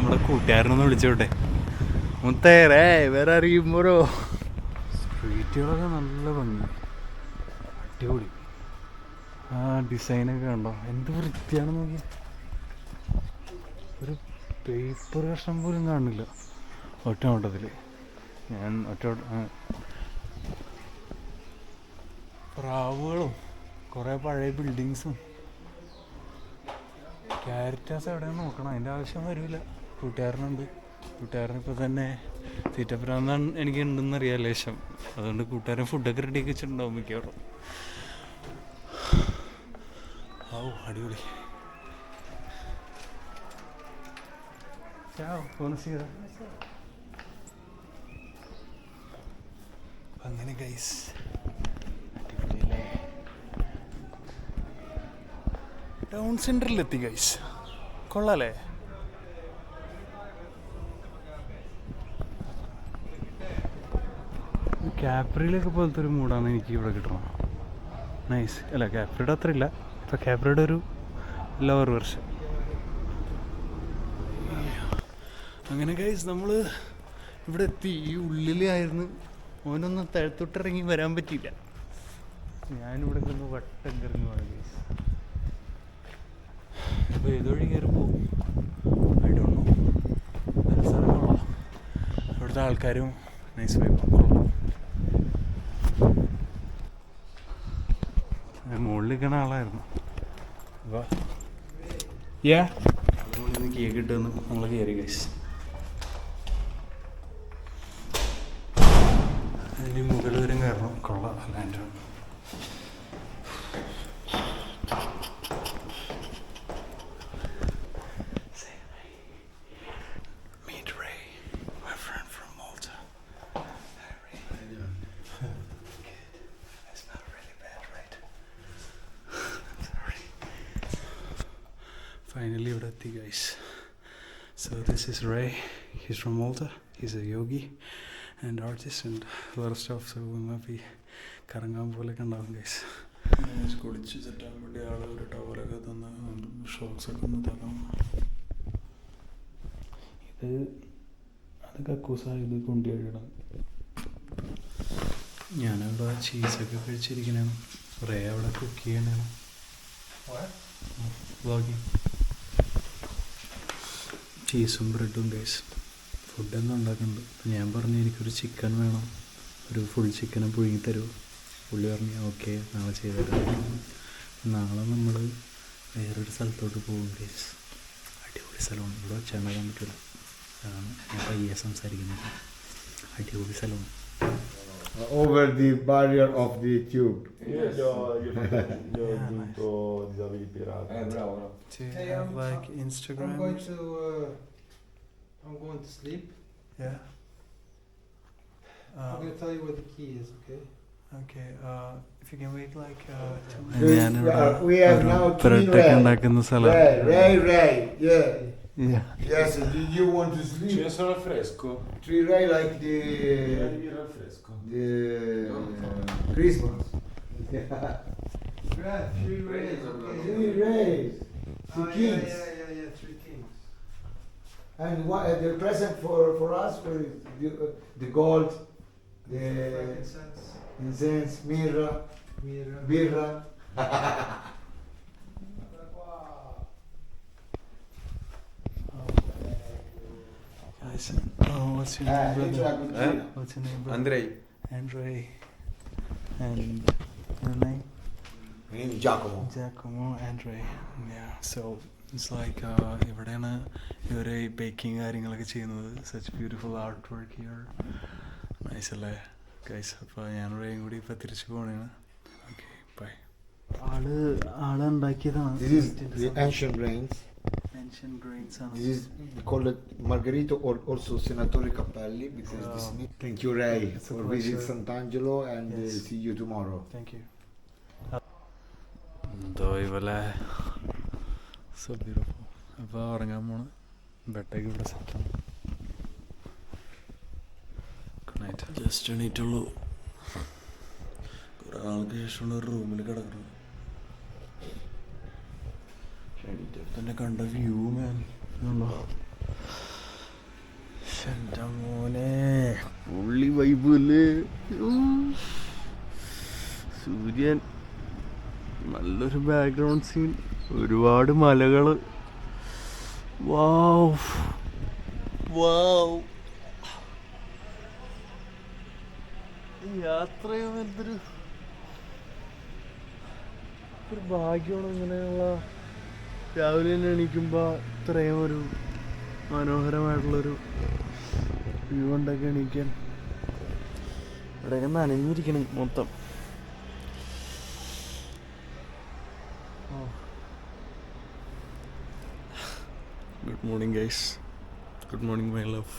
നമ്മുടെ കൂട്ടുകാരനൊന്ന് വിളിച്ചോട്ടെ? മുത്തേറേ വേറെ അറിയുമ്പോഴോ സ്ട്രീറ്റുകളൊക്കെ നല്ല ഭംഗി. അടിപൊളി. ആ ഡിസൈനൊക്കെ ഉണ്ടോ എന്ത് വൃത്തിയാണ് നോക്കി. ഒരു പേപ്പർ കഷ്ണം പോലും കാണില്ല. ഒറ്റ ഓട്ടത്തിൽ ഞാൻ ഒറ്റ പ്രാവുകളും കുറേ പഴയ ബിൽഡിങ്സും ക്യാരറ്റാസ് എവിടെയാണ് നോക്കണം? അതിന്റെ ആവശ്യം വരില്ല കൂട്ടുകാരനുണ്ട്. കൂട്ടുകാരനിപ്പോൾ തന്നെ തീറ്റപ്രാന്താണ് എനിക്ക് ഉണ്ടെന്ന് അറിയാം ലേശം. അതുകൊണ്ട് കൂട്ടുകാരൻ ഫുഡൊക്കെ റെഡിയാക്കി വെച്ചിട്ടുണ്ടാവും മിക്കവാറും. ഔ അടിപൊളി. അങ്ങനെ ഗൈസ് ടൗൺ സെന്ററിലെത്തി ഗൈസ് കൊള്ളാലേ ക്യാപ്രിയിലൊക്കെ പോലത്തെ ഒരു മൂഡാണ് എനിക്ക് ഇവിടെ കിട്ടണം നൈസ് അല്ല ക്യാപ്രിയുടെ അത്ര ഇല്ല ഇപ്പം ക്യാപ്രിയുടെ ഒരു ലോവർ വെർഷൻ അങ്ങനെ ഗൈസ് നമ്മൾ ഇവിടെ എത്തി. ഈ ഉള്ളിലായിരുന്നു ഓനൊന്നും തഴുത്തൊട്ടിറങ്ങി വരാൻ പറ്റിയില്ല. ഞാനിവിടെ നിന്ന് വട്ടം കറങ്ങുവാണ് ഗൈസ് അപ്പോൾ ഏതൊഴി കയറി പോകും ഐ ഡോണ്ട് നോ നല്ല സ്ഥലം കൊള്ളാം ഇവിടുത്തെ ആൾക്കാരും നൈസ് വൈബ് കൊള്ളാം മുകളിൽ നിൽക്കുന്ന ആളായിരുന്നു. അപ്പോൾ കേക്ക് കിട്ടുമെന്ന് നമ്മൾ കയറി അതിന് മുകളിൽ വരും കാരണം കൊള്ളാം land Meet Ray, my friend from Malta. Hi, Ray. How you doing? Good. I smell really bad, right? I'm sorry. Finally, ഇവിടെ എത്തി guys. So this is Ray. He's from Malta. He's a yogi and artist and a lot of stuff. So we might be കറങ്ങാൻ on ഉണ്ടാവും guys കുളിച്ച് long വേണ്ടി ആൾ ഒരു ടവലൊക്കെ തന്ന് socks ഒക്കെ ഒന്ന് തരാം ഇത് അത് കക്കൂസ ഇത് കൊണ്ടു കഴിയണം ഞാനവിടെ ചീസൊക്കെ കഴിച്ചിരിക്കണേ കുറേ അവിടെ കുക്ക് ചെയ്യണേ വ്ളോഗിങ് ചീസും ബ്രെഡും ഗൈസ് ഫുഡൊന്നും ഉണ്ടാക്കുന്നുണ്ട് അപ്പം ഞാൻ പറഞ്ഞു എനിക്കൊരു ചിക്കൻ വേണം. ഒരു ഫുൾ ചിക്കനെ പുഴുങ്ങി തരുമോ പുള്ളി പറഞ്ഞു ഓക്കെ നാളെ ചെയ്തു തരാം നാളെ നമ്മൾ വേറൊരു സ്ഥലത്തോട്ട് പോകും ഗൈസ് അടിപൊളി സ്ഥലമാണ്. ഇവിടെ വെച്ചാണ്ടാക്കാൻ പറ്റില്ല അതാണ് ഞാൻ പയ്യെ സംസാരിക്കുന്നത്. അടിപൊളി സ്ഥലമാണ്. Uh, over the barrier of the tube. Yes. Eh, Do you have I'm- I'm going to. Uh, I'm going to sleep. Yeah. Uh, I'm gonna tell you what the key is, okay? We- we are now three Ray. Ray, Ray, yeah. Yeah. Yes, do you want to sleep? Ce ne sono fresco? Three Ray like the, Birra al fresco. the Christmas. Right, three rays. Okay. Three Rays, Oh, the yeah, kings. yeah, yeah, yeah, three kings. And what, uh, the present for, for us, for the, uh, the gold, the Frankincense, incense, mirror, mirror. birra. Guys, oh, what's your Ah, name, brother? la. What's your name, brother? Andrei. Andrei. And your name? My name is Giacomo. Giacomo Andrei. Yeah, so it's like uh, ഇവിടെയാണ് ഇവർ ഈ baking കാര്യങ്ങളൊക്കെ ചെയ്യുന്നത് such beautiful art work here nice അല്ലേ guys അപ്പോൾ ഞാൻ റേയും കൂടി ഇപ്പോൾ തിരിച്ചു പോകണേണ് ഓക്കെ ബൈ ആൾ ആൾ ഉണ്ടാക്കിയതാണ് This is the ancient ആണ് This is called call Margarito or also Senatore Cappelli because this Oh. Thank you, Ray, It's for visit. Sant'Angelo and uh, Yes. see you tomorrow. Thank you. എന്തോ ഇവലെ so beautiful അപ്പോൾ ഉറങ്ങാൻ പോണ് ബെഡൊക്കെ ഇവിടെ സെറ്റാണ് just എണീറ്റുള്ളൂ കുറേ ആൾക്ക് ശേഷമുള്ള ഒരു റൂമിൽ കിടക്കുന്നത് എണീറ്റപ്പോൾ തന്നെ കണ്ട വ്യൂ മാൻ എന്റെ മോനെ. പുള്ളി വൈബല്ലേ സൂര്യൻ. നല്ലൊരു ബാക്ക്ഗ്രൗണ്ട് സീൻ ഒരുപാട് മലകൾ വാവ് വാവ് എന്തൊരു ഭാഗ്യമാണ് ഇങ്ങനെയുള്ള രാവിലെ തന്നെ എണീക്കുമ്പോൾ ഇത്രയും ഒരു മനോഹരമായിട്ടുള്ളൊരു വ്യൂ ഉണ്ടൊക്കെ എണീക്കാൻ. ഇവിടെയൊക്കെ നനഞ്ഞിരിക്കണം മൊത്തം. Good morning guys good morning my love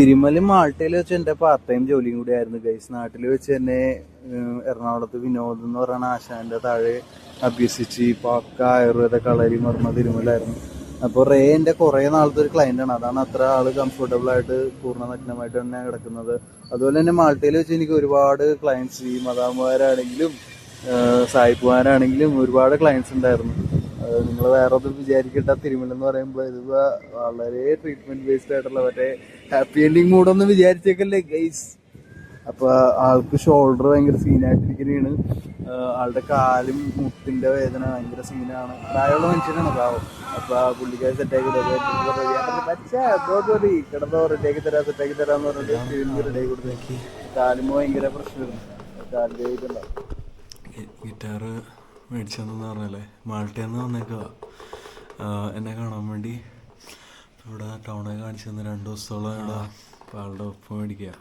Tirumala മാൾട്ടയിൽ വെച്ച് എന്റെ പാർട്ട് ടൈം ജോലിയും കൂടി ആയിരുന്നു ഗൈസ് നാട്ടിൽ വെച്ച് തന്നെ എറണാകുളത്ത് വിനോദ് എന്ന് പറയുന്ന ആശാന്റെ താഴെ അഭ്യസിച്ച് പക്ക ആയുർവേദ കളരി പറഞ്ഞ തിരുമലായിരുന്നു. അപ്പോൾ റേ എന്റെ കുറേ നാളത്തെ ഒരു ക്ലയന്റ് ആണ്. അതാണ് അത്ര ആൾ കംഫർട്ടബിൾ ആയിട്ട് പൂർണ നഗ്നമായിട്ട് തന്നെ കിടക്കുന്നത്. അതുപോലെ തന്നെ മാൾട്ടയിൽ വെച്ച് എനിക്ക് ഒരുപാട് ക്ലയൻസ് ഈ മതാമുമാരാണെങ്കിലും സായിപ്പുമാരാണെങ്കിലും ഒരുപാട് ക്ലയൻസ് ഉണ്ടായിരുന്നു. നിങ്ങൾ വേറെ ഒന്നും വിചാരിക്കട്ട തിരുമല എന്ന് പറയുമ്പോൾ ഇത് വളരെ ട്രീറ്റ്മെന്റ് ബേസ്ഡ് ആയിട്ടുള്ള മറ്റേ ഹാപ്പി എൻഡിങ് മൂഡൊന്നും വിചാരിച്ചേക്കല്ലേ ഗൈസ് അപ്പൊ ആൾക്ക് ഷോൾഡർ ഭയങ്കര സീനായിട്ടിരിക്കുന്നതാണ് ആളുടെ കാലും മുട്ടിന്റെ വേദന ഭയങ്കര സീനാണ് പ്രായമുള്ള മനുഷ്യനാണ് പാവം. അപ്പൊ ആ പുള്ളിക്കാരി സെറ്റാക്കി തരാം കിടന്നോ റെഡിയാക്കി തരാം സെറ്റാക്കി തരാന്ന് പറഞ്ഞിട്ട് റെഡിയാക്കി കൊടുത്തേക്ക് കാലുമ്പോ ഭയങ്കര പ്രശ്നമായിരുന്നു കാലിന്റെ ഗിറ്റാറ് മേടിച്ചെന്ന് പറഞ്ഞല്ലേ? മാൾട്ടേന്ന് വന്നേക്കുക എന്നെ കാണാൻ വേണ്ടി ഇവിടെ ടൗണിൽ കാണിച്ചു തന്ന രണ്ട് ദിവസത്തോളം ഇവിടെ ആളുടെ ഒപ്പം മേടിക്കുക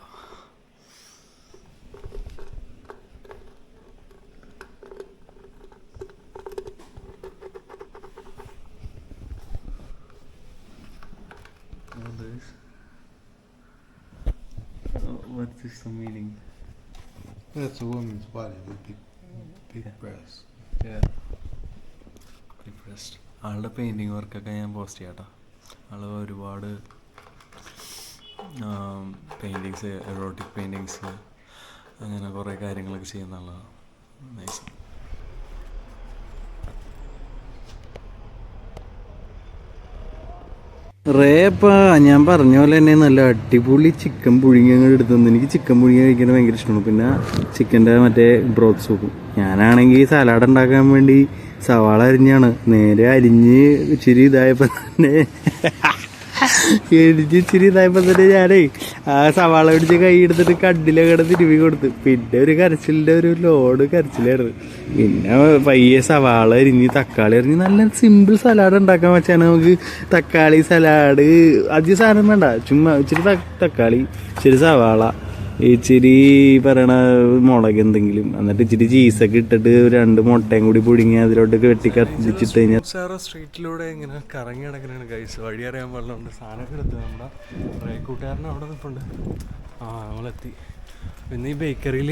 What's this the meaning? That's a woman's body with big, big breasts. ആളുടെ പെയിന്റിങ് വർക്കൊക്കെ ഞാൻ പോസ്റ്റ് ചെയ്യാം കേട്ടോ ആൾ ഒരുപാട് പെയിന്റിങ്സ് എറോട്ടിക് പെയിന്റിങ്സ് അങ്ങനെ കുറേ കാര്യങ്ങളൊക്കെ ചെയ്യുന്ന നൈസ് റേപ്പ ഞാൻ പറഞ്ഞ പോലെ തന്നെ നല്ല അടിപൊളി ചിക്കൻ പുഴുങ്ങി എടുത്തുനിന്ന് എടുത്തു തന്നു. എനിക്ക് ചിക്കൻ പുഴുങ്ങി കഴിക്കാൻ ഭയങ്കര ഇഷ്ടമാണ് പിന്നെ ചിക്കന്റെ മറ്റേ ബ്രോത്ത് സൂപ്പും ഞാനാണെങ്കിൽ സലാഡ് ഉണ്ടാക്കാൻ വേണ്ടി സവാള അരിഞ്ഞാണ്. നേരെ അരിഞ്ഞ് ഇച്ചിരി ഇതായപ്പോൾ തന്നെ എഴുതി ഇച്ചിരി ഇതായപ്പോൾ തന്നെ ഞാനേ ആ സവാള പിടിച്ച് കൈ എടുത്തിട്ട് കണ്ണിലൊക്കെ തിരുവി കൊടുത്തു. പിന്നെ ഒരു കരച്ചിലിന്റെ ഒരു ലോഡ് കരച്ചിലായിരുന്നു. പിന്നെ പയ്യെ സവാള എരിഞ്ഞ് തക്കാളി എറിഞ്ഞ് നല്ല സിമ്പിൾ സലാഡ് ഉണ്ടാക്കാൻ വെച്ചാൽ നമുക്ക് തക്കാളി സലാഡ് അധികം സാധനം വേണ്ട. ചുമ്മാ ഇച്ചിരി തക്കാളി ഇച്ചിരി സവാള ഇച്ചിരി പറയണ മുളക് എന്തെങ്കിലും. എന്നിട്ട് ഇച്ചിരി ചീസൊക്കെ ഇട്ടിട്ട് രണ്ട് മുട്ടയും കൂടി പുഴുങ്ങി അതിലോട്ടൊക്കെ വെട്ടി കത്തിച്ചിട്ട് കഴിഞ്ഞാൽ സ്ട്രീറ്റിലൂടെ ഇങ്ങനെ കറങ്ങി നടക്കണാണ് കഴിച്ച് വഴി അറിയാൻ പാടില്ലുണ്ട് സാധനമൊക്കെ എടുത്ത് നമ്മുടെ കൂട്ടുകാരനെ അവിടെ നിൽപ്പുണ്ട് ആ നമ്മളെത്തി. പിന്നെ ഈ ബേക്കറിയിൽ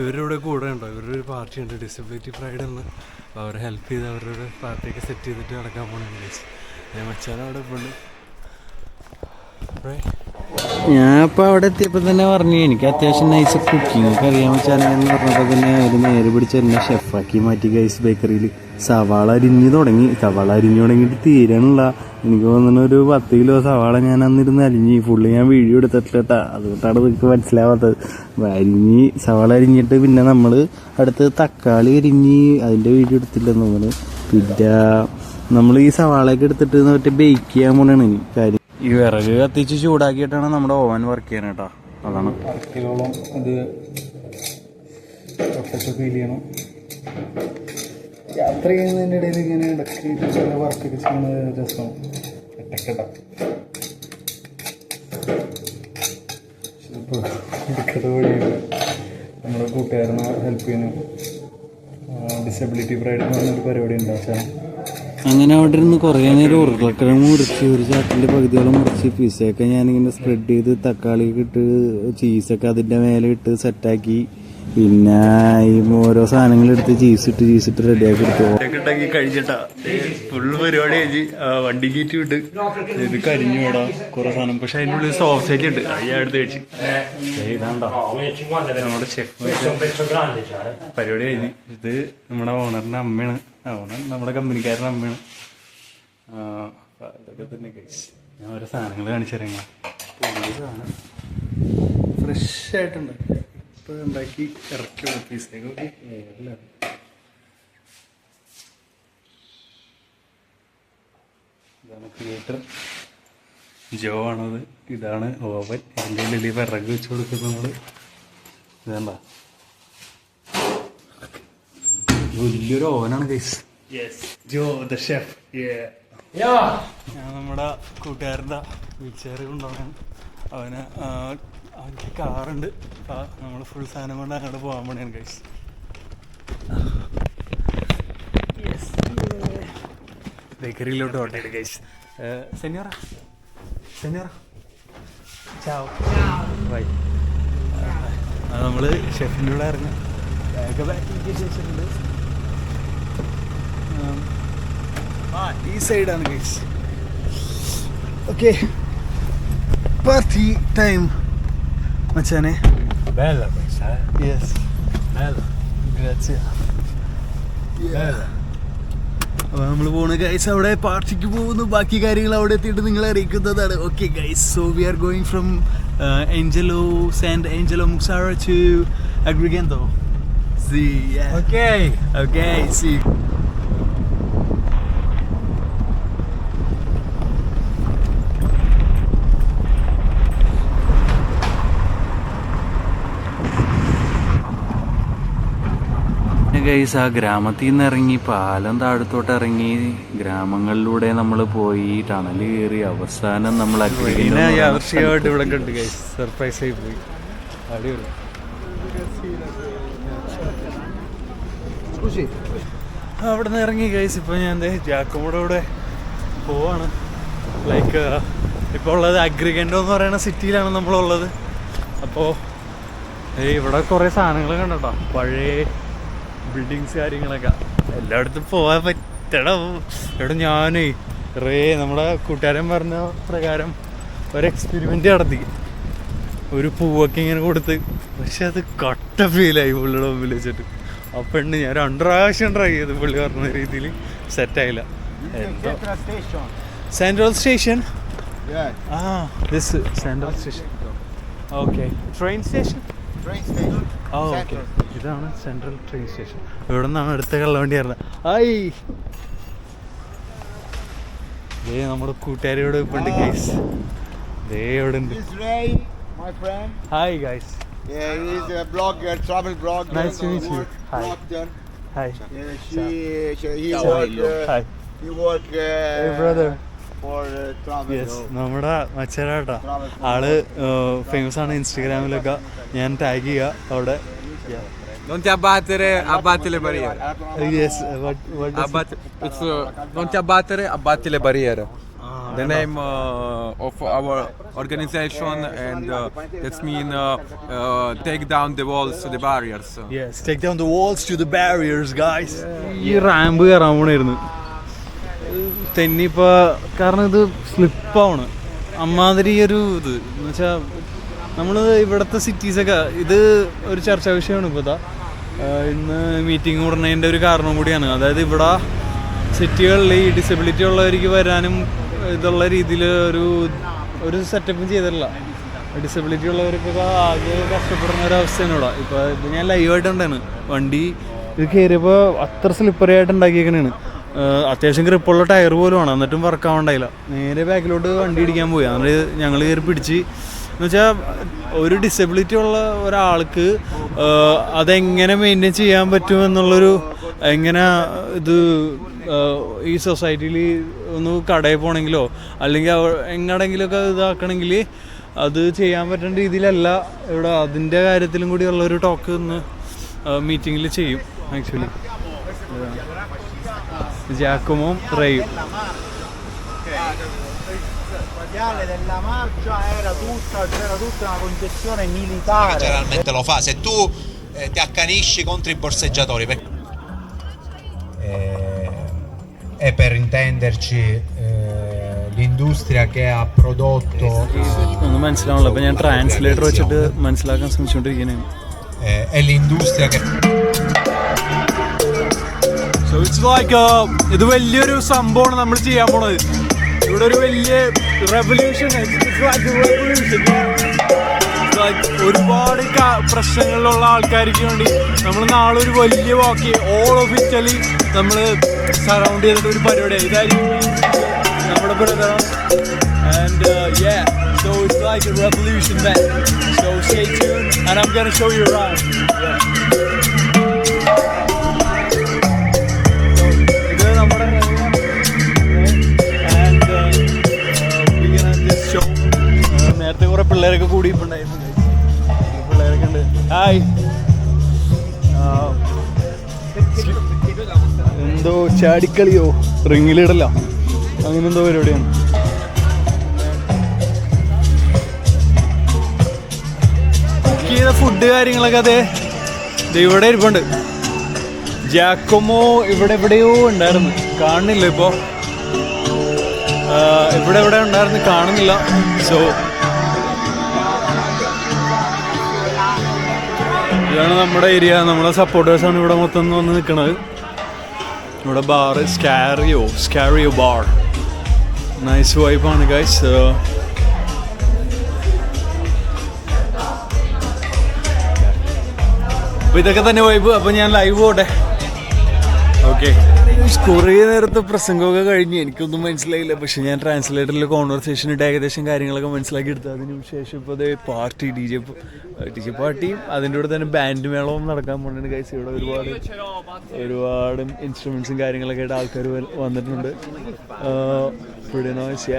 ഇവരുടെ കൂടെ ഉണ്ടോ? ഇവരുടെ ഒരു പാർട്ടി ഉണ്ട് ഡിസബിലിറ്റി പ്രൈഡ് എന്ന്. അപ്പോൾ അവരെ ഹെൽപ്പ് ചെയ്ത് അവരുടെ പാർട്ടിയൊക്കെ സെറ്റ് ചെയ്തിട്ട് നടക്കാൻ പോകണം ഞാൻ മച്ചാൻ അവിടെ ഉണ്ട് ഞാൻ ഇപ്പൊ അവിടെ എത്തിയപ്പോ തന്നെ പറഞ്ഞു എനിക്ക് അത്യാവശ്യം നൈസ് കുക്കിംഗ് ഒക്കെ അറിയാൻ വെച്ചാലെന്ന് പറഞ്ഞപ്പോ തന്നെ ഒരു നേരെ പിടിച്ച് എന്നെ ഷെഫാക്കി മാറ്റി ഗൈസ് ബേക്കറിയിൽ സവാള അരിഞ്ഞു തുടങ്ങി. സവാള അരിഞ്ഞു തുടങ്ങിയിട്ട് തീരണല്ല. എനിക്ക് തോന്നുന്നു ഒരു പത്ത് കിലോ സവാള ഞാൻ അന്നിരുന്ന് അരിഞ്ഞ്. ഫുള്ള് ഞാൻ വീഡിയോ എടുത്തിട്ടില്ല അതുകൊണ്ടാണ് നിങ്ങൾക്ക് മനസ്സിലാവാത്തത്. അരിഞ്ഞ് സവാള അരിഞ്ഞിട്ട് പിന്നെ നമ്മൾ അടുത്ത് തക്കാളി അരിഞ്ഞ് അതിന്റെ വീഡിയോ എടുത്തില്ലെന്ന് തോന്നുന്നു. പിന്നെ നമ്മൾ ഈ സവാളയൊക്കെ എടുത്തിട്ട് മറ്റേ ബേക്ക് ചെയ്യാൻ ഇനി കാര്യം ഈ വിറക് കത്തിച്ച് ചൂടാക്കിയിട്ടാണ് നമ്മുടെ ഓവൻ വർക്ക് ചെയ്യാൻ കേട്ടോ. അതാണ്. യാത്ര ചെയ്യുന്നതിന്റെ ഇടയിൽ ഇങ്ങനെ നമ്മുടെ കൂട്ടുകാരനെ ഹെൽപ്പ് ചെയ്യുന്നു. ഡിസബിലിറ്റി പ്രൈഡ് എന്ന് പറഞ്ഞൊരു പരിപാടി ഉണ്ട്. അങ്ങനെ അവിടെ ഇരുന്ന് കുറേ നേരം ഉരുളക്കിഴങ്ങ് മുറിച്ച് ഒരു ചാട്ടിന്റെ പകുതിയോളം മുറിച്ച് പിസയൊക്കെ ഞാനിങ്ങനെ സ്പ്രെഡ് ചെയ്ത് തക്കാളി ഇട്ട് ചീസൊക്കെ അതിന്റെ മേലെ ഇട്ട് സെറ്റാക്കി പിന്നെ ഈ ഓരോ സാധനങ്ങൾ എടുത്ത് ചീസ് ഇട്ട് ചീസ് ഇട്ട് റെഡിയാക്കി എടുത്തു. കഴിച്ചിട്ടാ ഫുള്ള് പരിപാടി കഴിച്ച് വണ്ടി കീറ്റി വിട്ട്. ഇത് കരിഞ്ഞു വേടാ കുറെ സാധനം. പക്ഷെ അതിന്റെ ഉള്ളിൽ സോസേജ് ഉണ്ട്. ഞാൻ എടുത്ത് കഴിച്ച്. ദേ ഇതാണ്ടോ? നമ്മുടെ ഷെഫ് പരിപാടി കഴിഞ്ഞ്. ഇത് നമ്മുടെ ഓണറിന്റെ അമ്മയാണ്. നമ്മുടെ കമ്പനിക്കാരുടെ അമ്മയാണ്. അതൊക്കെ തന്നെ കഴിച്ച് ഞാൻ ഓരോ സാധനങ്ങൾ കാണിച്ചു തരാം സാധനം. ഫ്രഷ് ആയിട്ടുണ്ട്. ഇപ്പൊ ഉണ്ടാക്കി ഇറക്കി പീസേക്ക് ഇതാണ് ക്രിയേറ്റർ ജോ ആണത്. ഇതാണ് ഓവൻ. എന്റെ ഉള്ളിൽ വിറക് വെച്ച് കൊടുക്കുന്നത് നമ്മൾ ഇതണ്ട വലിയൊരു ഓവനാണ് കേസ് ജോ ദ ഷെഫ് ഞാൻ നമ്മുടെ കൂട്ടുകാരന്റെ വീൽചെയർ കൊണ്ടുപോകാൻ. അവന് അവന്റെ കാറുണ്ട്. നമ്മൾ ഫുൾ സാധനം കൊണ്ട് അങ്ങോട്ട് പോകാൻ പണിയാണ് ഗൈസ് ബേക്കറിയിലോട്ട് ഓട്ടയുടെ ഗൈസ് സെനിയോറ. സെനിയോറ. ചാവ്. ബൈ നമ്മൾ ഷെഫിന്റെ കൂടെ ഇറങ്ങാം. ബാക്ക് ബാക്കിലേക്ക് ശേഷമുണ്ട് ഈ സൈഡാണ് ഗൈസ് ഓക്കെ പാർട്ടി ടൈം മച്ചാനെ. Bella questa, eh? Yes Bella. ഗ്രാസിയ അപ്പോൾ നമ്മൾ പോണ് ഗൈസ് അവിടെ പാർട്ടിക്ക് പോകുന്നു. ബാക്കി കാര്യങ്ങൾ അവിടെ എത്തിയിട്ട് നിങ്ങളെ അറിയിക്കുന്നതാണ്. Okay guys so we are going from Angelo Sant Angelo Muxaro to Agrigento C okay okay സി ഗൈസ് ആ ഗ്രാമത്തിൽ നിന്ന് ഇറങ്ങി പാലം താഴത്തോട്ട് ഇറങ്ങി ഗ്രാമങ്ങളിലൂടെ നമ്മൾ പോയി ടണൽ കയറി അവസാനം നമ്മൾ യാദൃശ്യമായിട്ട് ഇവിടെ കണ്ടു ഗൈസ് സർപ്രൈസ് ആയി പോയി. അടിപൊളി. അവിടെ നിന്ന് ഇറങ്ങി ഗൈസ് ഇപ്പൊ ഞാൻ ദേ ജാക്കോയുടെ കൂടെ പോവാണ്. ലൈക്ക് ഇപ്പോൾ ഉള്ളത് അഗ്രിഗൻഡോ എന്ന് പറയുന്ന സിറ്റിയിലാണ് നമ്മളുള്ളത്. അപ്പോൾ ഇവിടെ കുറേ സാധനങ്ങൾ കണ്ടോ? പഴയ ബിൽഡിങ്സ് കാര്യങ്ങളൊക്കെ. എല്ലായിടത്തും പോകാൻ പറ്റണം. ഇവിടെ ഞാനേ റേ നമ്മുടെ കൂട്ടുകാരൻ പറഞ്ഞ പ്രകാരം ഒരു എക്സ്പെരിമെന്റ് നടത്തി. ഒരു പൂവൊക്കെ ഇങ്ങനെ കൊടുത്ത്. പക്ഷെ അത് കട്ട ഫീലായി പുള്ളിയുടെ മുമ്പിൽ വെച്ചിട്ട്. ആ പെണ്ണ് ഞാൻ രണ്ട് പ്രാവശ്യം ട്രൈ ചെയ്ത് പുള്ളി പറഞ്ഞ രീതിയിൽ. സെറ്റായില്ല എന്തോ. സെൻട്രൽ സ്റ്റേഷൻ ആ this central station okay train station okay ഇതാണ് സെൻട്രൽ ട്രെയിൻ സ്റ്റേഷൻ ഇവിടെ നിന്നാണ് അടുത്ത കള്ളവണ്ടി വരുന്നത് ഐ ദേ നമ്മുടെ കൂട്ടുകാരിയോട് ഇപ്പം ഉണ്ട് ഗൈസ് ദേ ഇവിടെ ഉണ്ട്. Hi guys Yeah, he's a blogger, travel blogger. Nice to meet you. Hi. Hi Yeah, she, she, he work, uh, Hi. he work uh, Hey brother uh. Yes നമ്മുടെ മച്ചരാട്ടാ ആൾ ഫേമസ് ആണ് ഇൻസ്റ്റഗ്രാമിലൊക്കെ ഞാൻ ടാഗ് ചെയ്യുക അവിടെ Non ti abbattere, abbatti le barriere. Yes Abbatti, it's, uh, non ti abbattere, abbatti le barriere. The name uh, of our organization, and uh, that's mean uh, uh, take down the walls, to the barriers. Yes, take down the walls to the barriers, guys. ഈ ramp കയറാൻ പോണായിരുന്നു തെന്നിപ്പോ കാരണം ഇത് സ്ലിപ്പാണ്. അമ്മാതിരി ഒരു ഇത്. എന്ന് വെച്ചാൽ നമ്മൾ ഇവിടുത്തെ സിറ്റീസൊക്കെ ഇത് ഒരു ചർച്ചാ വിഷയമാണ് ഇപ്പോൾ ഇതാ ഇന്ന് മീറ്റിംഗ് കൂടുന്നതിന്റെ ഒരു കാരണം കൂടിയാണ്. അതായത് ഇവിടെ സിറ്റികളിൽ ഈ ഡിസബിലിറ്റി ഉള്ളവർക്ക് വരാനും ഇതുള്ള രീതിയിൽ ഒരു ഒരു സെറ്റപ്പും ചെയ്തിട്ടില്ല. ഡിസബിലിറ്റി ഉള്ളവർക്കൊക്കെ ആകെ കഷ്ടപ്പെടുന്ന ഒരു അവസ്ഥയാണ് ഇവിടെ. ഇപ്പോൾ ഞാൻ ലൈവായിട്ടുണ്ടാണ് വണ്ടി ഇത് കയറിയപ്പോൾ അത്ര സ്ലിപ്പറി ആയിട്ട് ഉണ്ടാക്കിയേക്കണേണ്. അത്യാവശ്യം ഗ്രിപ്പുള്ള ടയർ പോലുമാണ് എന്നിട്ടും വർക്ക് ആവണ്ടായില്ല. നേരെ ബാക്കിലോട്ട് വണ്ടി ഇടിക്കാൻ പോയി. അങ്ങനെ ഞങ്ങൾ കയറി പിടിച്ച്. എന്ന് വെച്ചാൽ ഒരു ഡിസബിലിറ്റി ഉള്ള ഒരാൾക്ക് അതെങ്ങനെ മെയിന്റെയിൻ ചെയ്യാൻ പറ്റുമെന്നുള്ളൊരു എങ്ങനെ ഇത് ഈ സൊസൈറ്റിയിൽ ഒന്ന് കടയിൽ പോകണമെങ്കിലോ അല്ലെങ്കിൽ എങ്ങടെങ്കിലൊക്കെ ഇതാക്കണമെങ്കിൽ അത് ചെയ്യാൻ പറ്റേണ്ട രീതിയിലല്ല. ഇവിടെ അതിന്റെ കാര്യത്തിലും കൂടി ഉള്ളൊരു ടോക്ക് ഇന്ന് മീറ്റിങ്ങിൽ ചെയ്യും actually Giacomo Rei. Il della marcia era tutta, c'era tutta una concezione militare. Generalmente lo fa, se tu eh, ti accanisci contro i borseggiatori. Per... Eh, e per intenderci eh, l'industria che ha prodotto... Secondo me non la Benjamin Reinz, le rocce di Manzlagan sono giunte eh, È l'industria che... ഇത് വലിയൊരു സംഭവമാണ് നമ്മൾ ചെയ്യാൻ പോണത്. ഇവിടെ ഒരു വലിയ revolution ഒരുപാട് പ്രശ്നങ്ങളിലുള്ള ആൾക്കാർക്ക് വേണ്ടി നമ്മൾ നാളെ ഒരു വലിയ വാക്ക് ഓൾ ഓഫ് ഇറ്റലി നമ്മൾ സറൗണ്ട് ചെയ്തിട്ട് ഒരു പരിപാടി. ഇതായിരിക്കും നമ്മുടെ brother and yeah. So it's hi എന്തോ ചാടിക്കളിയോ? റിങ്ങിലിടല? അങ്ങനെ എന്തോ പരിപാടിയാണ്. ഫുഡ് കാര്യങ്ങളൊക്കെ അതെ. ഇവിടെ ഇരിപ്പുണ്ട്. ജാക്കോമോ ഇവിടെ എവിടെയോ ഉണ്ടായിരുന്നു. കാണുന്നില്ല ഇപ്പോ. ഇവിടെ എവിടെ ഉണ്ടായിരുന്നു കാണുന്നില്ല. സോ ഇതാണ് നമ്മുടെ ഏരിയ നമ്മുടെ സപ്പോർട്ടേഴ്സാണ് ഇവിടെ മൊത്തം വന്ന് നിൽക്കുന്നത് ഇവിടെ bar Scario Scario bar nice വൈബാണ് ഗൈസ് അപ്പൊ ഇതൊക്കെ തന്നെ വൈബ് അപ്പൊ ഞാൻ ലൈവ് പോട്ടെ? ഓക്കെ കുറേ നേരത്തെ പ്രസംഗമൊക്കെ കഴിഞ്ഞ്. എനിക്കൊന്നും മനസ്സിലായില്ല. പക്ഷെ ഞാൻ ട്രാൻസ്ലേറ്ററിൽ കോൺവെർസേഷൻ ഇട്ട് ഏകദേശം കാര്യങ്ങളൊക്കെ മനസ്സിലാക്കി എടുത്തു അതിന് ശേഷം ഇപ്പോൾ അതേ പാർട്ടി ഡി ജെ ഡി ജെ പാർട്ടിയും അതിന്റെ കൂടെ തന്നെ ബാൻഡ് മേളവും നടക്കാൻ പോകുന്നുണ്ട് കൈസ് ഇവിടെ ഒരുപാട് ഒരുപാട് ഇൻസ്ട്രുമെൻസും കാര്യങ്ങളൊക്കെ ആയിട്ട് ആൾക്കാർ വന്നിട്ടുണ്ട്. ഇവിടെ നോയ്സ്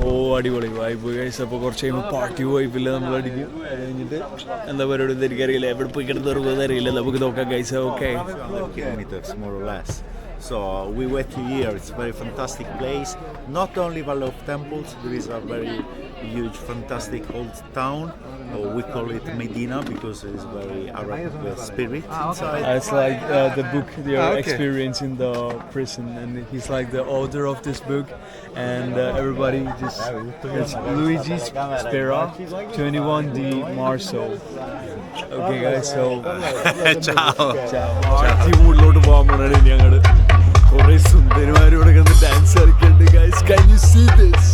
ഓ അടിപൊളി വൈബ് ഗൈസ് അപ്പോൾ കുറച്ച് കഴിയുമ്പോൾ പാർട്ടി വൈബില്ല നമ്മൾ അടിക്കും കഴിഞ്ഞിട്ട് എന്താ പരിപാടി എനിക്കറിയില്ല എവിടെ പോയി കിടന്ന് അറിയില്ല നമുക്ക് നോക്കാം guys okay. So we wait here. It's a very fantastic place. Not only Valley of Temples, there is a very huge, fantastic old town. Uh, we call it Medina because it's very Arab uh, spirit inside. It's like uh, the book, your experience in the prison, and he's like the author of this book, and uh, everybody just it's Luigi Spera, 21 D Marso. Okay, guys, so Ciao. ciao. മൂഡിലോട്ട് പോകാൻ ഇനി അങ്ങോട്ട് കുറെ സുന്ദരിമാരും ഇവിടെ കിടന്ന് dance കളിക്കുന്നുണ്ട് guys കൈ you see this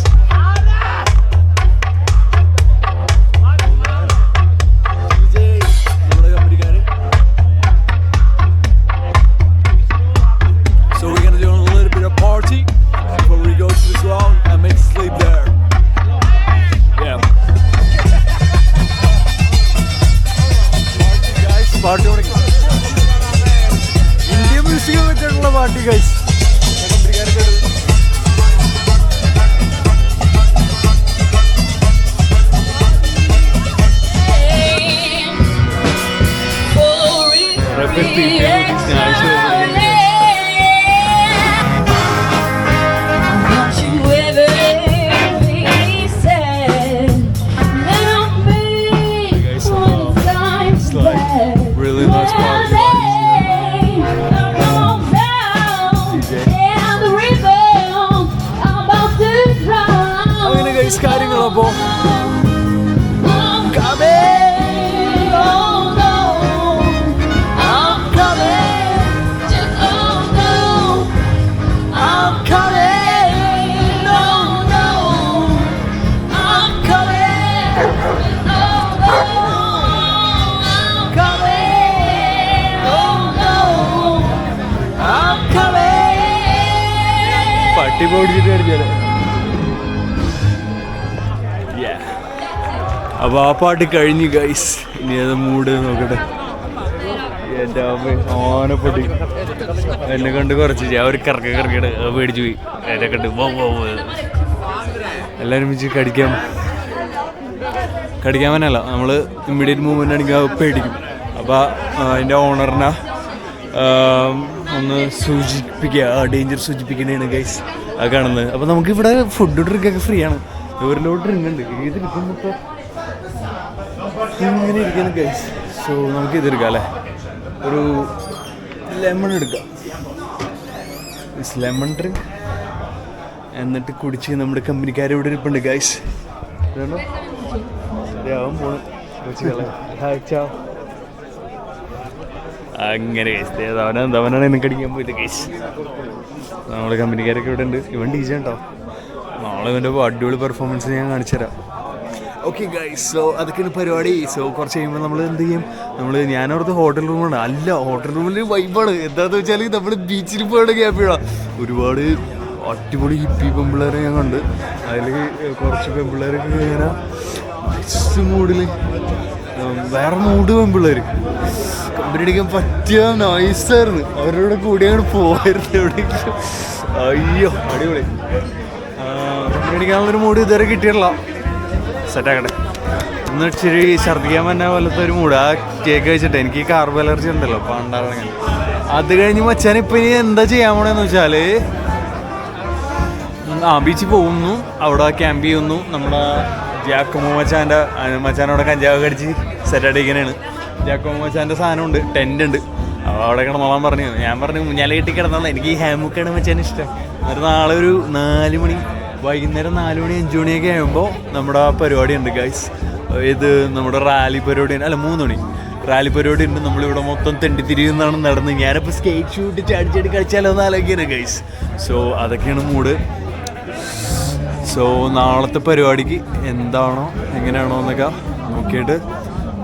അപ്പൊ ആ പാട്ട് കഴിഞ്ഞു ഗൈസ് ഇനി അത് മൂട് നോക്കട്ടെ. എന്റെ ഓനപ്പൊട്ടി എന്നെ കണ്ട് കുറച്ച് ഞാൻ ഒരു കറക്ക കറക്കിട്ട് പേടിച്ചു പോയി. എന്നെ കണ്ട്. എല്ലാവരും വെച്ച് കടിക്കാം. കടിക്കാൻ തന്നെയല്ല നമ്മൾ ഇമ്മീഡിയറ്റ് മൂവ്മെന്റ് ആണെങ്കിൽ പേടിക്കും. അപ്പോൾ അതിന്റെ ഓണറിനെ ഒന്ന് സൂചിപ്പിക്കുക ആ ഡേഞ്ചർ സൂചിപ്പിക്കുന്നതാണ് ഗൈസ് ആ കാണുന്നത്. അപ്പോൾ നമുക്കിവിടെ ഫുഡ് ഡ്രിങ്കൊക്കെ ഫ്രീ ആണ് ഒരു ലോട്ട് ഡ്രിങ്ക് ഉണ്ട് ഏത് ഡ്രിങ്ക് ഇപ്പോൾ ഇങ്ങനെ ഇരിക്കുന്നു ഗൈസ് സോ നമുക്ക് ഇതെടുക്കാം അല്ലേ? ഒരു ലെമൺ എടുക്കാം. ലെമൺ ഡ്രിങ്ക് എന്നിട്ട് കുടിച്ച് നമ്മുടെ കമ്പനിക്കാർ ഇവിടെ ഇരിപ്പുണ്ട് ഗൈസ് ശരിയാവാൻ പോണു. അങ്ങനെ അവനാ അവനാണ് എനിക്ക് അടിക്കാൻ പോയത് ഗൈസ് നമ്മുടെ കമ്പനിക്കാരൊക്കെ ഇവിടെ ഉണ്ട്. ഇവൻ ഡി ഉണ്ടാവും നാളെ ഇവന്റെ അടിപൊളി പെർഫോമൻസ് ഞാൻ കാണിച്ചു തരാം ഓക്കെ ഗൈസ് സോ അതൊക്കെയാണ് പരിപാടി. സോ കുറച്ച് കഴിയുമ്പോൾ നമ്മൾ എന്ത് ചെയ്യും? നമ്മൾ ഞാനവിടുത്തെ ഹോട്ടൽ റൂമാണ് അല്ല ഹോട്ടൽ റൂമിൽ വൈബാണ് എന്താണെന്ന് വെച്ചാൽ നമ്മൾ ബീച്ചിൽ പോയാണ് ഗ്യാപ്പിയാണ് ഒരുപാട് അടിപൊളി ഹിപ്പി പെമ്പിള്ളേരെ ഞാൻ കണ്ട്. അതിൽ കുറച്ച് പെമ്പിള്ളേരൊക്കെ ഇങ്ങനെ മൂഡിൽ വേറെ മൂഡ് പെമ്പിള്ളേർ കമ്പനി അടിക്കാൻ പറ്റിയ നൈസായിരുന്നു അവരോട് കൂടി അങ്ങോട്ട് പോയിരുന്നു എവിടേക്കും അയ്യോ അടിപൊളി. കമ്പനി അടിക്കാനുള്ളൊരു മൂഡ് ഇതുവരെ കിട്ടിയിട്ടില്ല. സെറ്റാക്കട്ടെ. ഇന്ന് ഇച്ചിരി ഛർദ്ദിക്കാൻ പറ്റുന്ന പോലത്തെ ഒരു മൂഡ് ആ കേക്ക് കഴിച്ചിട്ട്. എനിക്ക് കാർബ് അലർജി ഉണ്ടല്ലോ അപ്പോൾ ഉണ്ടാകണമെങ്കിൽ അത് കഴിഞ്ഞ് മച്ചാൻ ഇപ്പം ഇനി എന്താ ചെയ്യാൻ പോണെന്ന് വെച്ചാൽ ആ ബീച്ചിൽ പോകുന്നു. അവിടെ ക്യാമ്പ് ചെയ്യുന്നു. നമ്മുടെ ജാക്കോമോ മച്ചാന്റെ മച്ചാനോടെ കഞ്ചാവ് കടിച്ച് ഇങ്ങനെയാണ് ജാക്കോമോ മച്ചാന്റെ സാധനമുണ്ട് ടെന്റ് ഉണ്ട്. അപ്പോൾ അവിടെ കിടന്നോളാൻ പറഞ്ഞു. ഞാൻ പറഞ്ഞു മുഞ്ഞാല കെട്ടി കിടന്നാൽ എനിക്ക് ഈ ഹാമുക്കാണ് മച്ചാൻ ഇഷ്ടം. എന്നിട്ട് നാളെ ഒരു നാല് മണി വൈകുന്നേരം നാല് മണി അഞ്ച് മണിയൊക്കെ ആകുമ്പോൾ നമ്മുടെ പരിപാടി ഉണ്ട് ഗൈസ് ഇത് നമ്മുടെ റാലി പരിപാടി അല്ല മൂന്ന് മണി. റാലി പരിപാടി ഉണ്ട്. നമ്മളിവിടെ മൊത്തം തെണ്ടിത്തിരിയുന്നതാണ് നടന്ന്. ഞാനിപ്പോൾ സ്കേറ്റ് ഷൂട്ട് ചാടിച്ചാടി കളിച്ചാലോ എന്ന് ആലോചിക്കാണ് ഗൈസ് സോ അതൊക്കെയാണ് മൂഡ് സോ നാളത്തെ പരിപാടിക്ക് എന്താണോ എങ്ങനെയാണോ എന്നൊക്കെ നോക്കിയിട്ട്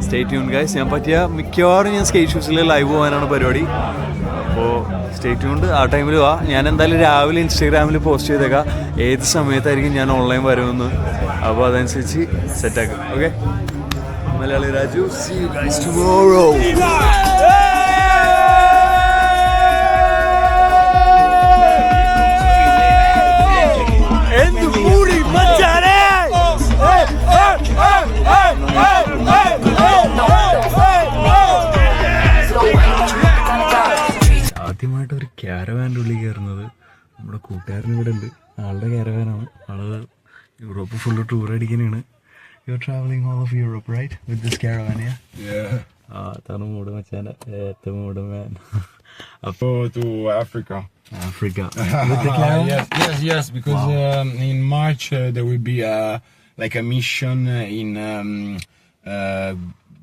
സ്റ്റേറ്റ് ട്യൂൺ ഗൈസ് ഞാൻ പറ്റിയ മിക്കവാറും ഞാൻ സ്കേറ്റ് ഷൂസിൽ ലൈവ് പോകാനാണ് പരിപാടി. അപ്പോൾ സ്റ്റേ ട്യൂൺ ആ ടൈമിൽ വാ. ഞാൻ എന്തായാലും രാവിലെ ഇൻസ്റ്റാഗ്രാമിൽ പോസ്റ്റ് ചെയ്തേക്കാം. ഏത് സമയത്തായിരിക്കും ഞാൻ ഓൺലൈൻ വരുമെന്ന് അപ്പോൾ അതനുസരിച്ച് സെറ്റാക്കും okay Malayali Raju see you guys tomorrow ആദ്യമായിട്ട് ഒരു ക്യാരവാന്റെ ഉള്ളിൽ കയറുന്നത് നമ്മുടെ കൂട്ടുകാരൻ ഇവിടെ ഉണ്ട്. ആളുടെ ക്യാരവാനാണ് ആൾ Europe full tour അടിക്കാനാണ് you are travelling all of Europe right with this ക്യാരവാനിയ ആ അതാണ് മൂട് മച്ചാന്റെ ഏറ്റവും മൂട് മാൻ അപ്പോൾ to Africa. Africa. Uh, yes, yes, yes. Because um, in March uh, there will be a like a mission uh, in um, uh,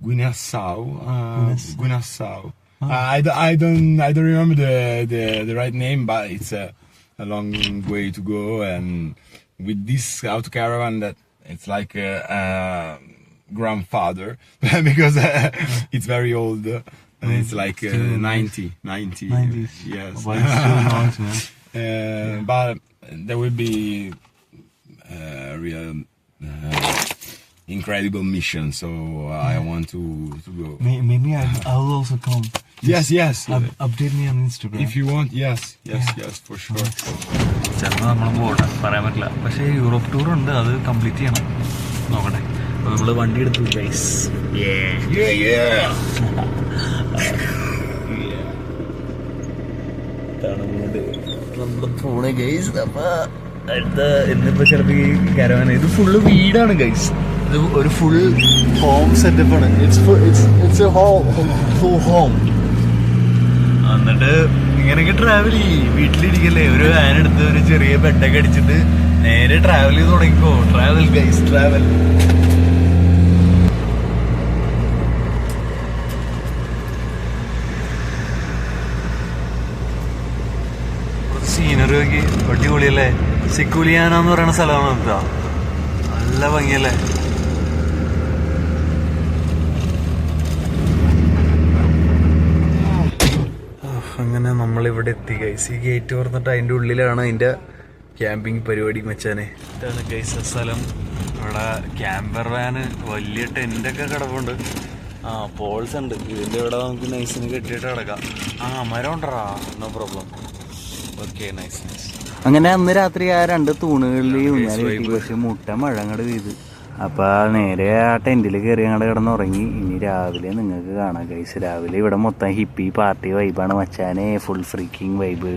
Guinea-Bissau. Uh, Guinea-Bissau. Uh, I, I don't I don't remember the, the, the right name, but it's a, a long way to go. And with this auto caravan, that it's like a, a grandfather because uh, it's very old. And it's like uh, 90, 90. 90s. Yes. But nice, man. Uh, but there will be uh, real uh, incredible mission. So I want to to go. Maybe I, I will also come. Yes, yes. Up, update me on Instagram. If you want, yes, yes, yes, for sure. ചിലപ്പോൾ നമ്മൾ പോകട്ടെ പറയാൻ പറ്റില്ല. പക്ഷേ Europe tour ഉണ്ട്. അത് complete ചെയ്യണം. നോക്കട്ടെ. അപ്പോൾ നമ്മൾ വണ്ടി എടുത്തു ഗൈസ് Yeah, yeah. നമ്മൾ പോണേ ഗൈസ് അപ്പോൾ അടുത്ത ഇന്നിപ്പോൾ ചിലപ്പോൾ ഈ കരവാന ഇത് ഫുള്ള് വീടാണ് ഗൈസ് ഇത് ഒരു ഫുൾ ഹോം സെറ്റപ്പ് ആണ്. It's it's a home full home എന്നിട്ട് ഇങ്ങനെയൊക്കെ ട്രാവൽ ചെയ്യും. വീട്ടിലിരിക്കല്ലേ ഒരു വാൻ എടുത്ത് ഒരു ചെറിയ ബെഡൊക്കെ അടിച്ചിട്ട് നേരെ ട്രാവൽ ചെയ്ത് തുടങ്ങിക്കോ. ട്രാവൽ ഗൈസ് ട്രാവൽ സീനറി നോക്കി. അടിപൊളിയല്ലേ? സിക്കുലിയാന എന്ന് പറയുന്ന സ്ഥലമാണ് നല്ല ഭംഗിയല്ലേ? അങ്ങനെ നമ്മളിവിടെ എത്തി ഗൈസ് ഈ ഗേറ്റ് പറഞ്ഞിട്ട് അതിന്റെ ഉള്ളിലാണ് അതിന്റെ ക്യാമ്പിംഗ് പരിപാടി മച്ചാനെ. ഇതാണ് ഗൈസ് സ്ഥലം. ഇവിടെ ക്യാമ്പർ വാന് വലിയ ടെന്റൊക്കെ കിടപ്പുണ്ട്. ആ പോൾസ് ഉണ്ട്. ഇതിന്റെ ഇവിടെ നമുക്ക് നൈസിന് കെട്ടിയിട്ട് കിടക്കാം ആ മരം ഉണ്ടറാ no problem okay nice nice അങ്ങനെ അന്ന് രാത്രി ആ രണ്ട് തൂണുകളിൽ പക്ഷെ മുട്ട മഴ അങ്ങോട്ട് പെയ്ത്. അപ്പൊ നേരെ ആ ടെന്റിൽ കയറി അങ്ങോട്ട് കിടന്ന് ഉറങ്ങി ഇനി രാവിലെ നിങ്ങൾക്ക് കാണാം ഗൈസ് രാവിലെ ഇവിടെ മൊത്തം ഹിപ്പി പാർട്ടി വൈബാണ് മച്ചാനെ. Full freaking vibe